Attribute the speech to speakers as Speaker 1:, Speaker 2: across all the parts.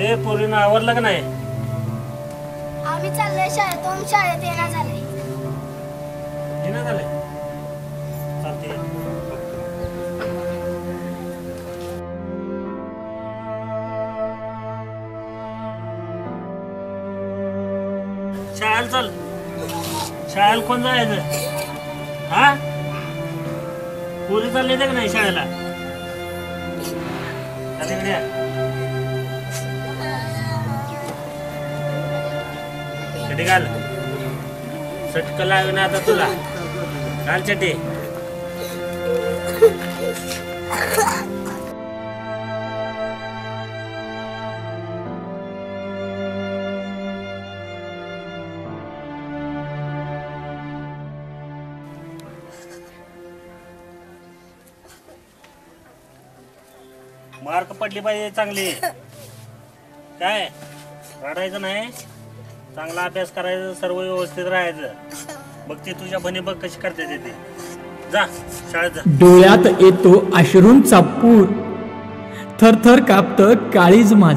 Speaker 1: ए पोरीनं आवरलं का नाही?
Speaker 2: आम्ही चाललोय शाळेतून शाळेत येणार झाले
Speaker 1: येणं झालंय? चालते शाळेला चल. शाळेला कोण जायचं? हा? पोरी चालले का नाही शाळेला? या. चटी घाल सटक लावे ना आता तुला. घाल चटी मार्क पडली पाहिजे चांगली. काय? रडायचं नाही? चांगला अभ्यास करायचा सर्व व्यवस्थित राहायचं. बघ ते तुझ्या बनी बघ कशी करते ते ते. जा शाळेत जा.
Speaker 3: डोळ्यात येतो अश्रूंचा पूर. थरथर कापत काळीज माझ.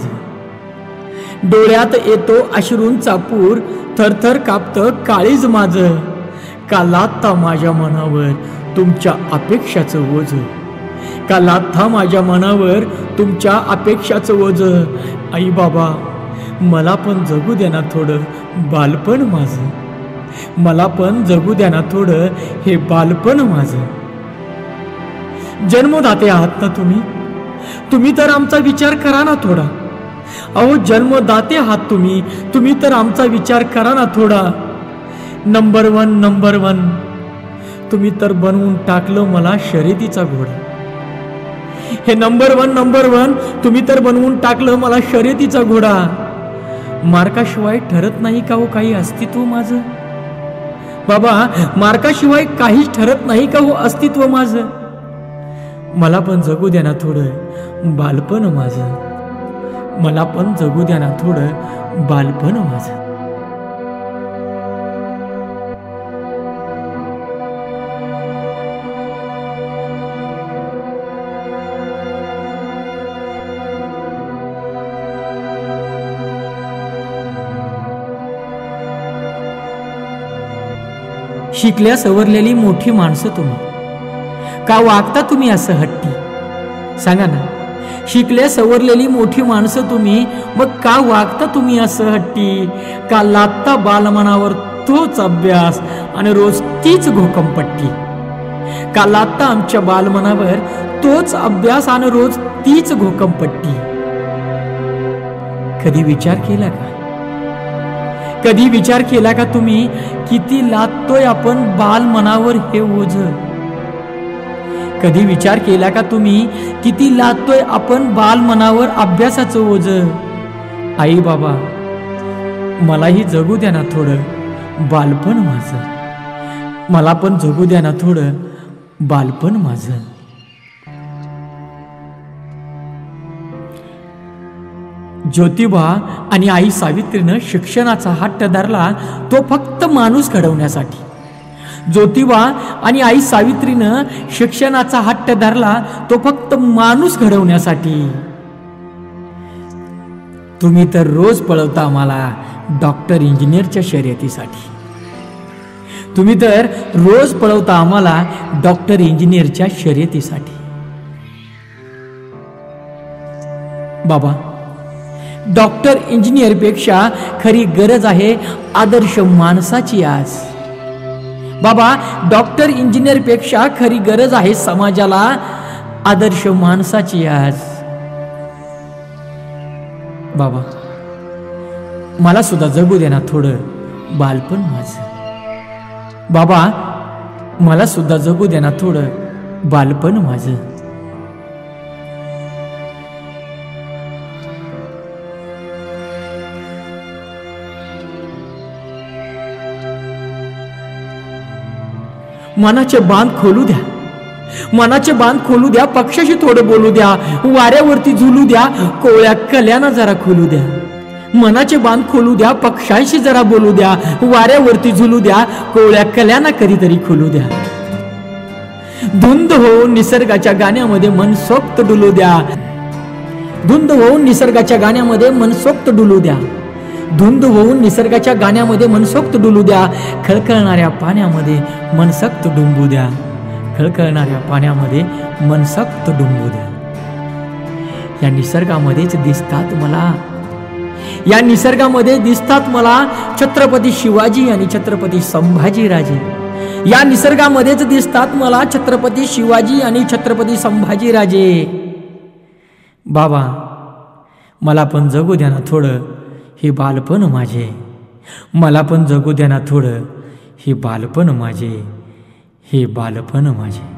Speaker 3: डोळ्यात येतो अश्रूंचा पूर. थरथर कापत काळीज माझ. का लाथा माझ्या मनावर तुमच्या अपेक्षाचं ओझ? का लाथा माझ्या मनावर तुमच्या अपेक्षाचं ओझ? आई बाबा मला पण जगू द्या ना थोडं बालपण माझं. मला पण जगू द्या ना थोडं हे बालपण माझं. जन्मदाते आहात ना तुम्ही? तुम्ही तर आमचा विचार करा ना थोडा. अहो जन्मदाते आहात तुम्ही तुम्ही तर आमचा विचार करा ना थोडा. नंबर वन नंबर वन तुम्ही तर बनवून टाकलं मला शर्यतीचा घोडा. हे नंबर वन नंबर वन तुम्ही तर बनवून टाकलं मला शर्यतीचा घोडा. मार्काशिवाय ठरत नाही का हो काही अस्तित्व माझं? बाबा मार्काशिवाय काहीच ठरत नाही का हो अस्तित्व माझं? मला पण जगू द्या ना थोडं बालपण माझं. मला पण जगू द्या ना थोडं बालपण माझं. शिकल्या सवरलेली मोठी माणसं तुम्ही. का वागता तुम्ही असं हट्टी? सांगा ना. शिकल्या सवरलेली मोठी माणसं तुम्ही मग का वागता तुम्ही असं हट्टी? का लादता बालमनावर तोच अभ्यास आणि रोज तीच घोकमपट्टी? का लादता आमच्या बालमनावर तोच अभ्यास आणि रोज तीच घोकमपट्टी? कधी विचार केला का? कधी विचार केला का तुम्ही? किती लादतोय आपण बाल मनावर हे ओझ. कधी विचार केला का तुम्ही? किती लादतोय आपण बाल मनावर अभ्यासाचं ओझ. आई बाबा मलाही जगू द्या ना थोडं. बालपण माझं. मला पण जगू द्या ना थोडं. बालपण माझं. ज्योतिबा आणि आई सावित्रीनं शिक्षणाचा हट्ट धरला तो फक्त माणूस घडवण्यासाठी. ज्योतिबा आणि आई सावित्रीनं शिक्षणाचा हट्ट धरला तो फक्त माणूस घडवण्यासाठी. तुम्ही तर रोज पळवता आम्हाला डॉक्टर इंजिनियरच्या शर्यतीसाठी. तुम्ही तर रोज पळवता आम्हाला डॉक्टर इंजिनियरच्या शर्यतीसाठी. बाबा डॉक्टर इंजिनियरपेक्षा खरी गरज आहे आदर्श माणसाची आज. बाबा डॉक्टर इंजिनियरपेक्षा खरी गरज आहे समाजाला आदर्श माणसाची आज. बाबा मला सुद्धा जगू दे ना थोडं बालपण माझं. बाबा मला सुद्धा जगू दे ना थोडं बालपण माझं. मनाचे बांध खोलू द्या. मनाचे बांध खोलू द्या पक्षाशी थोडं बोलू द्या वाऱ्यावरती झुलू द्या कोळ्या कल्याना जरा खोलू द्या. मनाचे बांध खोलू द्या पक्षांशी जरा बोलू द्या वाऱ्यावरती झुलू द्या कोळ्या कल्याना कधीतरी खोलू द्या. धुंद होऊन निसर्गाच्या गाण्यामध्ये मन सोक्त डुलू द्या. धुंद होऊन निसर्गाच्या गाण्यामध्ये मनसोक्त डुलू द्या. धुंद होऊन निसर्गाच्या गाण्यामध्ये मनसोक्त डुलू द्या. खळखळणाऱ्या पाण्यामध्ये मनसक्त डुंबू द्या. खळखळणाऱ्या पाण्यामध्ये मनसक्त डुंबू द्या. या निसर्गामध्येच दिसतात मला. या निसर्गामध्ये दिसतात मला छत्रपती शिवाजी आणि छत्रपती संभाजीराजे. या निसर्गामध्येच दिसतात मला छत्रपती शिवाजी आणि छत्रपती संभाजीराजे. बाबा मला पण जगू द्या ना थोडं. हे बालपण माझे. मला पण जगू द्या ना थोडं हे बालपण माझे. हे बालपण माझे.